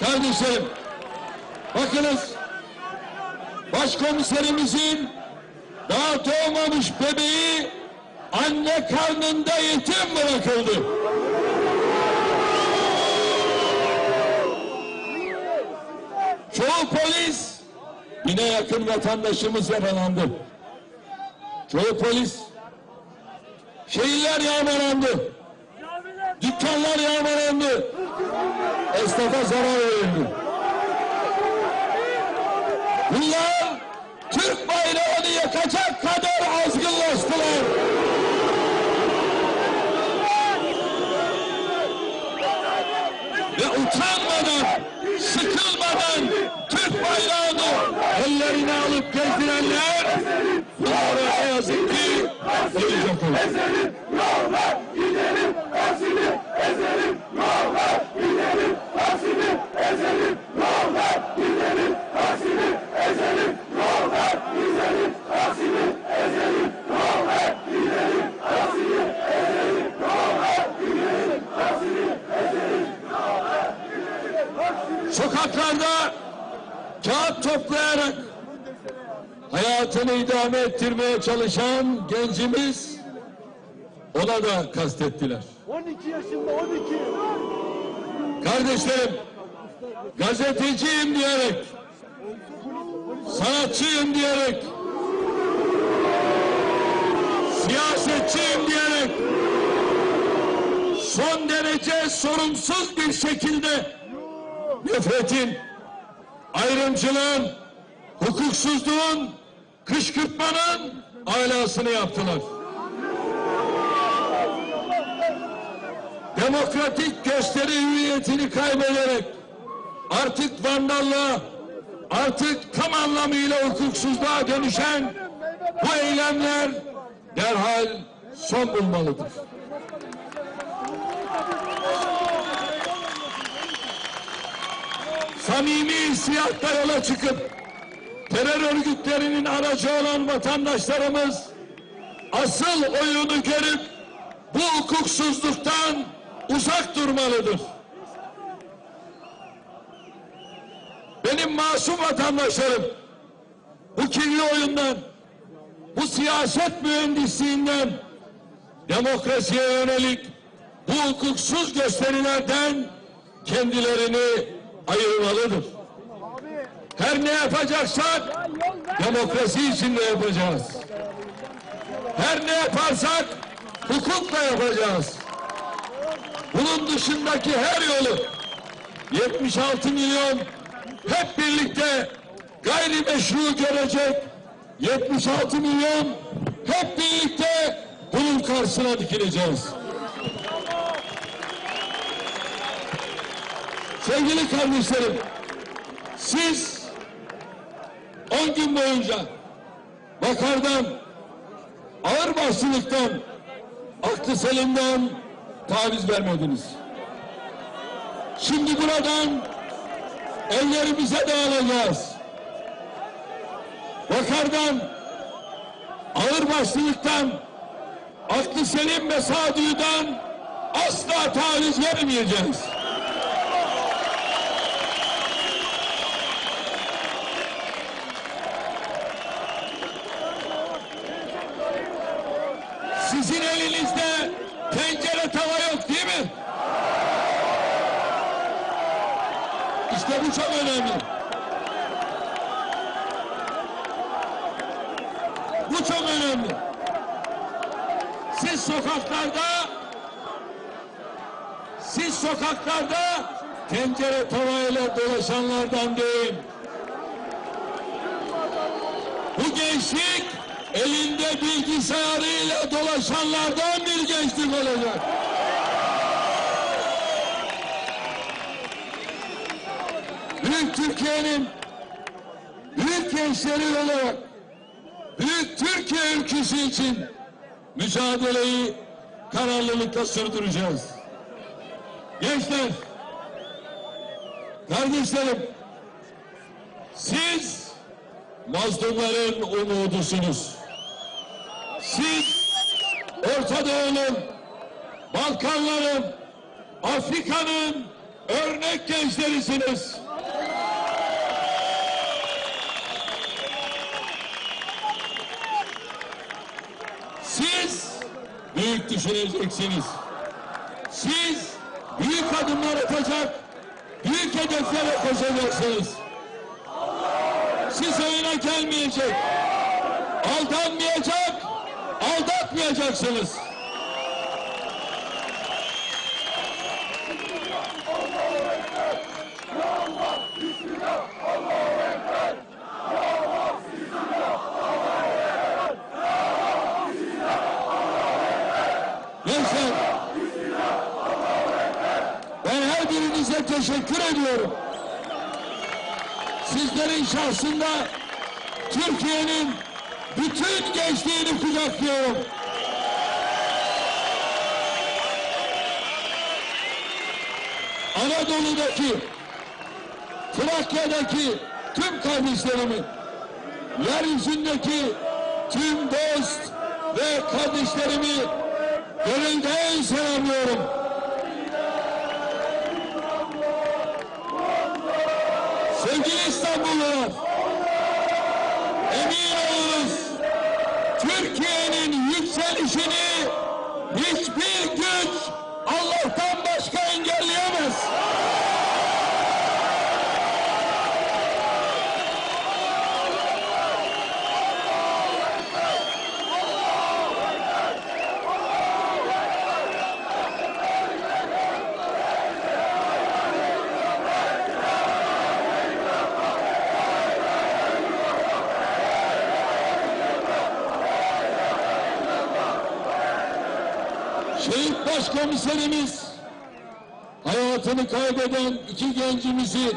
Kardeşlerim, bakınız başkomiserimizin daha doğmamış bebeği anne karnında yetim bırakıldı. Çoğu polis bine yakın vatandaşımız yaralandı. Çoğu polis şehirler yağmalandı. Dükkanlar yağmalandı. Esnafa zarar verildi. Bunlar Türk bayrağını yakacak kadar azgınlaştılar. Ve utanmadan, sıkılmadan Türk bayrağını ellerine alıp gezdirenler bunlara ne yazık ki gelecek olur. Sokaklarda kağıt toplayarak hayatını idame ettirmeye çalışan gencimiz ona da kastettiler. 12 yaşında 12. Kardeşlerim gazeteciyim diyerek sanatçıyım diyerek siyasetçiyim diyerek son derece sorumsuz bir şekilde nefretin, ayrımcılığın, hukuksuzluğun, kışkırtmanın alasını yaptılar. Demokratik gösteri hüviyetini kaybederek artık vandallığa, artık tam anlamıyla hukuksuzluğa dönüşen bu eylemler derhal son bulmalıdır. Samimi hissiyatla yola çıkıp terör örgütlerinin aracı olan vatandaşlarımız asıl oyunu görüp bu hukuksuzluktan uzak durmalıdır. Benim masum vatandaşlarım bu kirli oyundan, bu siyaset mühendisliğinden, demokrasiye yönelik bu hukuksuz gösterilerden kendilerini ayırmalıdır. Her ne yapacaksak demokrasi içinde yapacağız. Her ne yaparsak hukukla yapacağız. Bunun dışındaki her yolu 76 milyon hep birlikte gayrimeşru görecek 76 milyon hep birlikte bunun karşısına dikileceğiz. Sevgili kardeşlerim, siz 10 gün boyunca bakardan, ağırbaşlılıktan, aklı selimden taviz vermediniz. Şimdi buradan ellerimize dağılacağız. Bakardan, ağırbaşlılıktan, aklı selim ve sağduyudan asla taviz vermeyeceğiz. İşte bu çok önemli. Bu çok önemli. Siz sokaklarda siz sokaklarda tencere tavayla dolaşanlardan değil. Bu gençlik elinde bilgisayarıyla dolaşanlardan bir gençlik olacak. Büyük Türkiye'nin büyük gençleri olarak büyük Türkiye ülkesi için mücadeleyi kararlılıkla sürdüreceğiz. Gençler, kardeşlerim, siz mazlumların umudusunuz. Siz Orta Doğu'nun, Balkanların, Afrika'nın örnek gençlerisiniz. Siz büyük düşüneceksiniz. Siz büyük adımlar atacak, büyük hedeflere koşacaksınız. Siz oyuna gelmeyecek, aldanmayacak, aldatmayacaksınız. Gençler, ben birinize teşekkür ediyorum. Sizlerin şahsında Türkiye'nin bütün gençliğini kucaklıyorum. Anadolu'daki, Trakya'daki tüm kardeşlerimi, yeryüzündeki tüm dost ve kardeşlerimi gönülden selamlıyorum. Sevgili İstanbullular, emin olunuz Türkiye'nin yükselişini Şehit Başkomiserimiz hayatını kaybeden iki gencimizi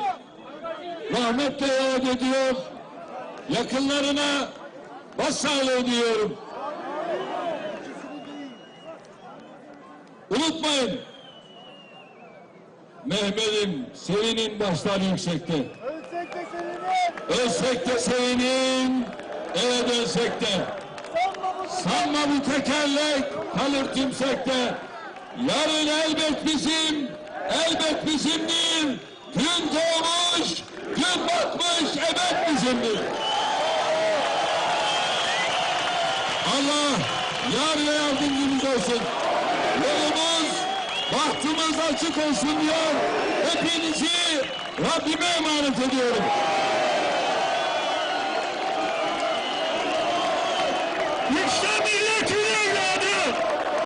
rahmetle yad ediyor. Yakınlarına başsağlığı diliyorum. Unutmayın. Mehmet'im, Sevin'in başları yüksekte. Ölsek de sevinir. Ölsek de Sevin'in, eve dönsek de. Sanma bu tekerlek kalır tümsekte. Yarın elbet bizim, elbet bizimdir. Gün doğmuş, gün batmış, ebed bizimdir. Allah yar ve yardımcımız olsun. Yolumuz, bahtımız açık olsun diyor. Hepinizi Rabbime emanet ediyorum.